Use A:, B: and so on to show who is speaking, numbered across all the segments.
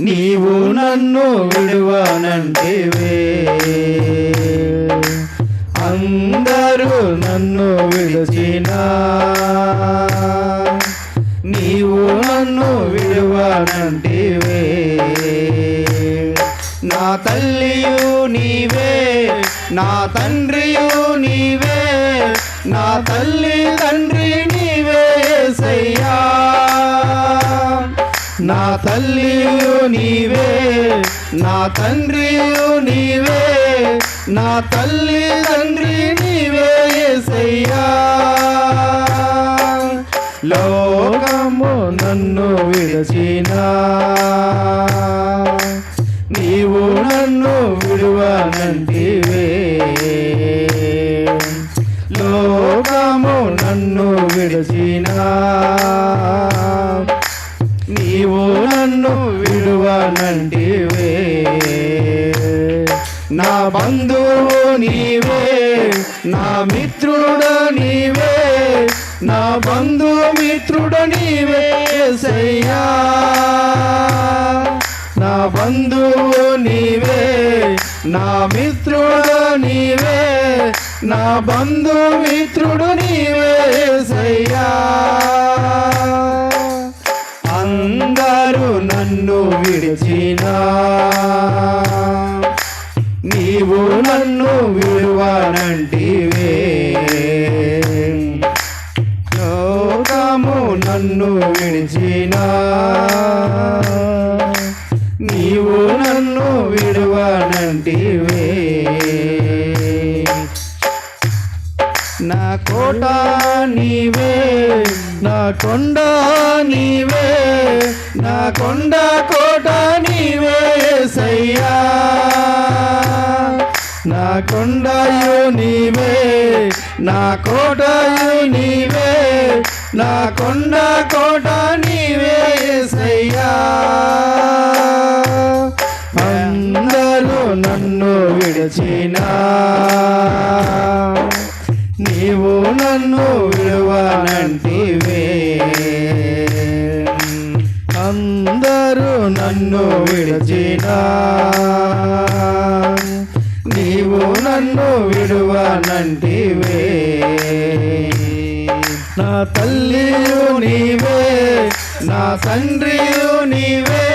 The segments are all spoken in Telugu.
A: నీవు నన్ను విడువనంటివే. అందరూ నన్ను విడిచినా. నీవు నన్ను విడువనంటివే. నా తల్లియు నీవే నా తండ్రియు నీవే నా తల్లి తండ్రి నీవే సయ్యా. నా తల్లియు నీవే నా తండ్రియు నీవే నా తల్లి తండ్రి నీవే సయ్యా లోకము నన్ను విడచినా నీవు నన్ను విడువనంటివే. నా బంధువు నీవే నా మిత్రుడు నీవే నా బంధు మిత్రుడు నీవే సయ్యా. నా బంధువు నీవే నా మిత్రుడు నీవే నా బంధు మిత్రుడు నీవే సయ్యా. అందరూ నన్ను విడిచినా. నీవు నన్ను విలువనంటివే. లోకము నన్ను విడిచినా. నీవు నన్ను విడువనంటివే నా కోట నీవే నా కొండ నీవే నా కొండ కోట నీవే నా కొండయు నీవే నా కోటయు నీవే నా కొండ కోట నీవే సయ్యా. అందరూ నన్ను విడిచినా నీవు నన్ను విడువనంటివే. నన్ను విడిచినా. నీవు నన్ను విడువనంటివే. నా తల్లియు నీవే నా తండ్రియు నీవే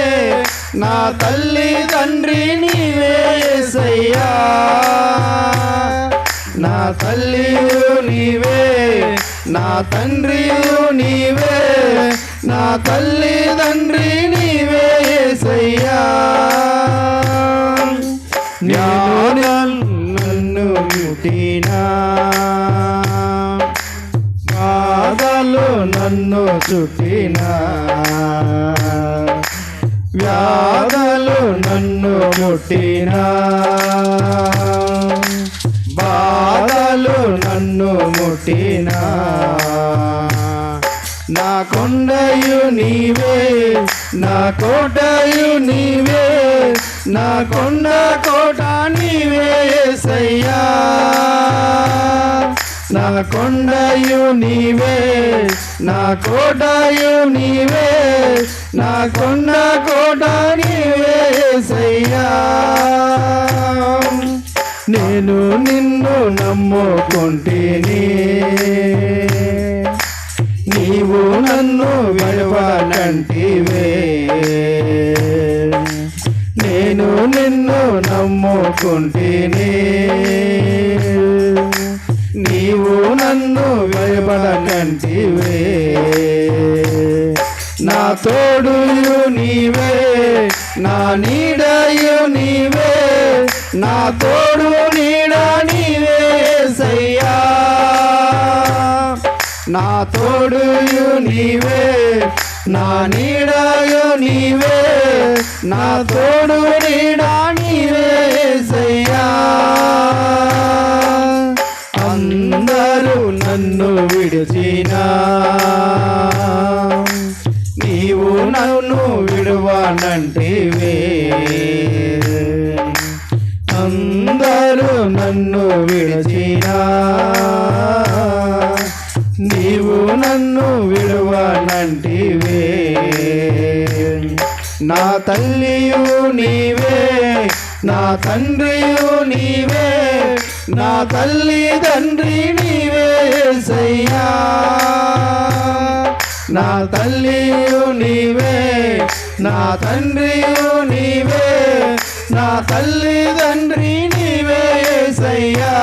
A: నా తల్లి తండ్రి నీవే సయ్యా నా తల్లియు నీవే నా తండ్రియు నీవే నా తల్లి తండ్రి నన్ను వ్యాధలు నన్ను ముట్టినా. బాధలు నన్ను ముట్టినా. నా కొండయు నీవే నా కోటయు నీవే నా కొండ కోట నీవే సయ్యా నా కొండయు నీవే నా కోటయు నీవే నా కొండ కోట నీవే సయ్యా. నేను నిన్ను నమ్ముకుంటేనే. నీవు నన్ను విడవనంటివే నేను నిన్ను నమ్ముకుంటేనే. నన్ను విడవనంటివే నా తోడుయు నీవే నా నీడయు నీవే నా తోడు నీడ నీవే సయ్యా. నా తోడుయు నీవే నా నీడయు నీవే నా తోడు నీడా విడువనంటివే అందరూ నన్ను విడిచినా నీవు నన్ను విడువనంటివే నా తల్లియు నీవే నా తండ్రియు నీవే నా తల్లి తండ్రి నీవే సయ్యా. నా తల్లియు నీవే నా తండ్రియు నీవే నా తల్లి తండ్రి నీవే సయ్యా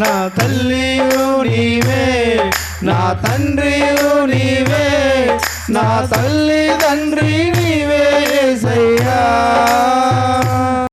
A: నా తల్లియు నీవే నా తండ్రియు నీవే నా తల్లి తండ్రి నీవే సయ్యా